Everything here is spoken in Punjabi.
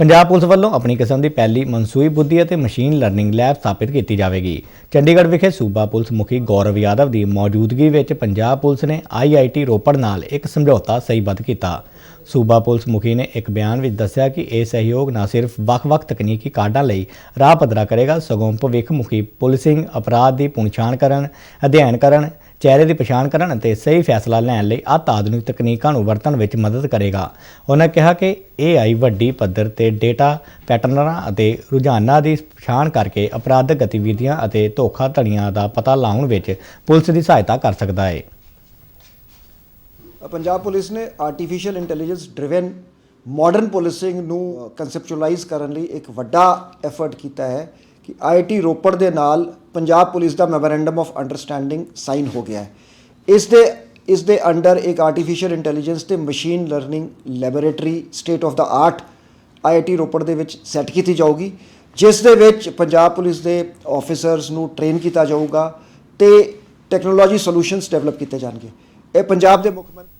ਪੰਜਾਬ ਪੁਲਿਸ ਵੱਲੋਂ ਆਪਣੀ ਕਿਸਮ ਦੀ ਪਹਿਲੀ ਮਨਸੂਈ ਬੁੱਧੀ ਅਤੇ ਮਸ਼ੀਨ ਲਰਨਿੰਗ ਲੈਬ ਸਥਾਪਿਤ ਕੀਤੀ ਜਾਵੇਗੀ। ਚੰਡੀਗੜ੍ਹ ਵਿਖੇ ਸੂਬਾ ਪੁਲਿਸ ਮੁਖੀ ਗੌਰਵ ਯਾਦਵ ਦੀ ਮੌਜੂਦਗੀ ਵਿੱਚ ਪੰਜਾਬ ਪੁਲਿਸ ਨੇ ਆਈਆਈਟੀ ਰੋਪੜ ਨਾਲ ਇੱਕ ਸਮਝੌਤਾ ਸਹੀਬੱਧ ਕੀਤਾ। ਸੂਬਾ ਪੁਲਿਸ ਮੁਖੀ ਨੇ ਇੱਕ ਬਿਆਨ ਵਿੱਚ ਦੱਸਿਆ ਕਿ ਇਹ ਸਹਿਯੋਗ ਨਾ ਸਿਰਫ ਵੱਖ-ਵੱਖ ਤਕਨੀਕੀ ਕਾਢਾਂ ਲਈ ਰਾਹ ਪੱਧਰਾ ਕਰੇਗਾ, ਸਗੋਂ ਭਵਿੱਖ ਮੁਖੀ ਪੁਲਿਸਿੰਗ ਅਪਰਾਧ ਦੀ ਪਛਾਣ ਕਰਨ, ਅਧਿਐਨ ਕਰਨ ਚਿਹਰੇ ਦੀ ਪਛਾਣ ਕਰਨ ਅਤੇ ਸਹੀ ਫੈਸਲਾ ਲੈਣ ਲਈ ਆਧੁਨਿਕ ਤਕਨੀਕਾਂ ਨੂੰ ਵਰਤਣ ਵਿੱਚ ਮਦਦ ਕਰੇਗਾ। ਉਹਨਾਂ ਕਿਹਾ ਕਿ AI ਵੱਡੀ ਪੱਧਰ ਤੇ ਡੇਟਾ ਪੈਟਰਨਾਂ ਅਤੇ ਰੁਝਾਨਾਂ ਦੀ ਪਛਾਣ ਕਰਕੇ ਅਪਰਾਧਕ ਗਤੀਵਿਧੀਆਂ ਅਤੇ ਧੋਖਾਧੜੀਆਂ ਦਾ ਪਤਾ ਲਾਉਣ ਵਿੱਚ ਪੁਲਿਸ ਦੀ ਸਹਾਇਤਾ ਕਰ ਸਕਦਾ ਹੈ ਪੰਜਾਬ ਪੁਲਿਸ ਨੇ artificial intelligence driven modern policing ਨੂੰ ਕਨਸੈਪਚੁਅਲਾਈਜ਼ ਕਰਨ ਲਈ ਇੱਕ ਵੱਡਾ ਐਫਰਟ ਕੀਤਾ ਹੈ ਕਿ ਆਈਆਈਟੀ ਰੋਪੜ ਦੇ ਨਾਲ ਪੰਜਾਬ ਪੁਲਿਸ ਦਾ ਮੈਮੋਰੈਂਡਮ ਆਫ ਅੰਡਰਸਟੈਂਡਿੰਗ ਸਾਈਨ ਹੋ ਗਿਆ ਹੈ। ਇਸ ਦੇ ਇਸ ਦੇ ਅੰਡਰ ਇੱਕ ਆਰਟੀਫੀਸ਼ੀਅਲ ਇੰਟੈਲੀਜੈਂਸ ਤੇ machine learning laboratory state of the art IIT Ropar ਦੇ ਵਿੱਚ ਸੈੱਟ ਕੀਤੀ ਜਾਊਗੀ, ਜਿਸ ਦੇ ਵਿੱਚ ਪੰਜਾਬ ਪੁਲਿਸ ਦੇ ਆਫੀਸਰਸ ਨੂੰ ਟ੍ਰੇਨ ਕੀਤਾ ਜਾਊਗਾ ਤੇ ਟੈਕਨੋਲੋਜੀ ਸੋਲੂਸ਼ਨਸ ਡਿਵੈਲਪ ਕੀਤੇ ਜਾਣਗੇ। ਇਹ ਪੰਜਾਬ ਦੇ ਮੁੱਖ ਮੰਤਰੀ